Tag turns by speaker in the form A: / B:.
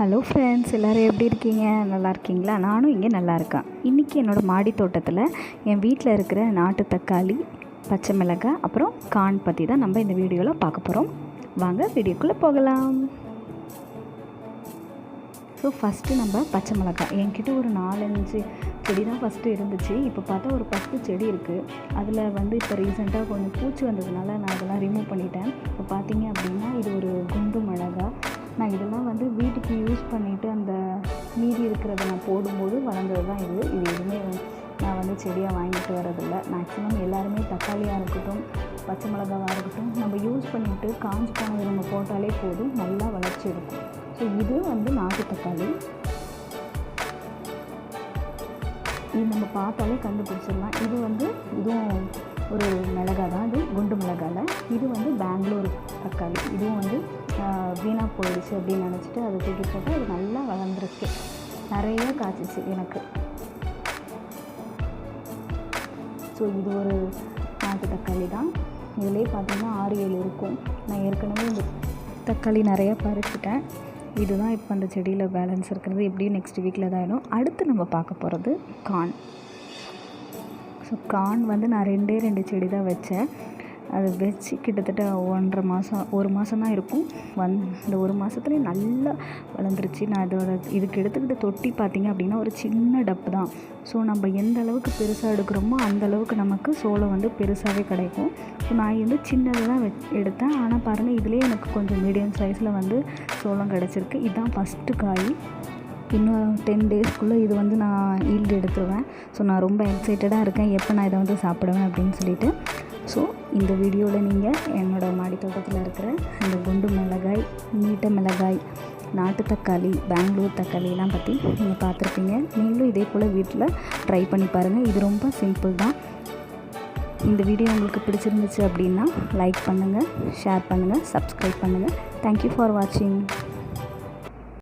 A: hello friends எல்லோரும் எப்படி இருக்கீங்க நல்லா இருக்கீங்களா நானும் இங்கே நல்லா இருக்கேன் இன்றைக்கி என்னோடய மாடி தோட்டத்தில் என் வீட்டில் இருக்கிற நாட்டு தக்காளி பச்சை மிளகாய் அப்புறம் கான் பற்றி தான் நம்ம இந்த வீடியோவில் பார்க்க போகிறோம் வாங்க வீடியோக்குள்ளே போகலாம் ஸோ ஃபஸ்ட்டு நம்ம பச்சை மிளகாய் என்கிட்ட ஒரு நாலஞ்சு செடி தான் ஃபஸ்ட்டு இருந்துச்சு இப்போ பார்த்தா ஒரு பத்து செடி இருக்குது அதில் வந்து இப்போ ரீசெண்டாக கொஞ்சம் பூச்சி வந்ததுனால நான் அதெல்லாம் ரிமூவ் பண்ணிட்டேன் இப்போ பார்த்தீங்க அப்படின்னா இது ஒரு குண்டு மிளகாய் நான் இதெல்லாம் வந்து வீட்டுக்கு யூஸ் பண்ணிவிட்டு அந்த மீதி இருக்கிறத நான் போடும்போது வளர்ந்தது தான் இது இது எதுவுமே நான் வந்து செடியாக வாங்கிட்டு வரதில்ல மேக்ஸிமம் எல்லாருமே தக்காளியாக இருக்கட்டும் பச்சை மிளகாவாக இருக்கட்டும் நம்ம யூஸ் பண்ணிவிட்டு காஞ்சி பண்ணது நம்ம போட்டாலே போதும் நல்லா வளர்ச்சி இருக்கும் ஸோ இது வந்து நாட்டு தக்காளி இது நம்ம பார்த்தாலே கண்டுபிடிச்சிடலாம் இது வந்து இதுவும் ஒரு மிளகா தான் இது குண்டு மிளகாவில் இது வந்து பெங்களூர் தக்காளி இதுவும் வந்து வீணாக போயிடுச்சு அப்படின்னு நினச்சிட்டு அதை தூக்கி போட்டு அது நல்லா வளர்ந்துருக்கு நிறைய காய்ச்சிச்சு எனக்கு ஸோ இது ஒரு நாட்டு தக்காளி தான் இதிலே பார்த்திங்கன்னா ஆறு ஏழு இருக்கும் நான் ஏற்கனவே இந்த தக்காளி நிறையா பறிச்சிட்டேன் இதுதான் இப்போ அந்த செடியில் பேலன்ஸ் இருக்கிறது எப்படியும் நெக்ஸ்ட் வீக்கில் தான் ஆகிடும் அடுத்து நம்ம பார்க்க போகிறது கான் ஸோ கான் வந்து நான் ரெண்டே ரெண்டு செடி தான் வச்சேன் அது வச்சு கிட்டத்தட்ட ஒன்றரை மாதம் ஒரு மாதம் தான் இருக்கும் வந் இந்த ஒரு மாதத்துலேயும் நல்லா வளர்ந்துருச்சு நான் இதோட இதுக்கு எடுத்துக்கிட்ட தொட்டி பார்த்திங்க அப்படின்னா ஒரு சின்ன டப்பு தான் ஸோ நம்ம எந்த அளவுக்கு பெருசாக எடுக்கிறோமோ அந்த அளவுக்கு நமக்கு சோளம் வந்து பெருசாகவே கிடைக்கும் ஸோ நான் வந்து சின்னது தான் எடுத்தேன் ஆனால் பாருங்கள் இதுலேயே எனக்கு கொஞ்சம் மீடியம் சைஸில் வந்து சோளம் கிடச்சிருக்கு இதுதான் ஃபஸ்ட்டு காய் இன்னும் டென் டேஸ்க்குள்ளே இது வந்து நான் ஈல்டு எடுத்துருவேன் ஸோ நான் ரொம்ப எக்ஸைட்டடாக இருக்கேன் எப்போ நான் இதை வந்து சாப்பிடுவேன் அப்படின்னு சொல்லிட்டு ஸோ இந்த வீடியோவில் நீங்கள் என்னோடய மாடி தோட்டத்தில் இருக்கிற இந்த குண்டு மிளகாய் நீட்ட மிளகாய் நாட்டு தக்காளி பெங்களூர் தக்காளிலாம் பற்றி நீங்கள் பார்த்துருப்பீங்க நீங்களும் இதே போல் வீட்டில் ட்ரை பண்ணி பாருங்கள் இது ரொம்ப சிம்பிள் தான் இந்த வீடியோ உங்களுக்கு பிடிச்சிருந்துச்சு அப்படின்னா லைக் பண்ணுங்கள் ஷேர் பண்ணுங்கள் சப்ஸ்கிரைப் பண்ணுங்கள் தேங்க்யூ ஃபார் வாட்சிங்